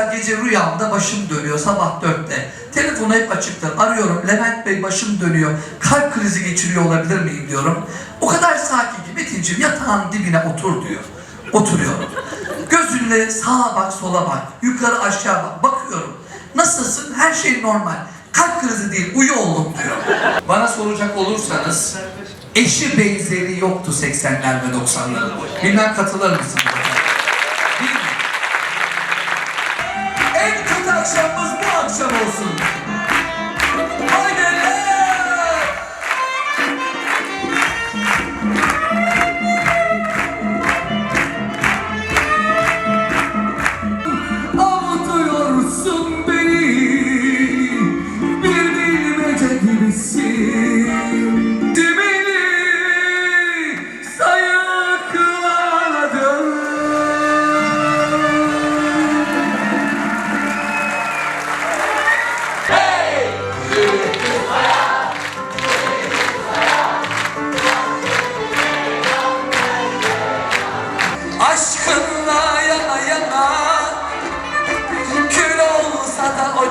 Gece rüyamda başım dönüyor sabah dörtte. Telefonu hep açıktır. Arıyorum. Levent Bey başım dönüyor. Kalp krizi geçiriyor olabilir miyim diyorum. O kadar sakin ki Metin'ciğim yatağın dibine otur diyor. Oturuyorum. Gözünle sağa bak sola bak. Yukarı aşağı bak. Bakıyorum. Nasılsın? Her şey normal. Kalp krizi değil. Uyu oğlum diyor. Bana soracak olursanız eşi benzeri yoktu 80'ler ve 90'ların. Bilmem katılır mısınız? Değil? Show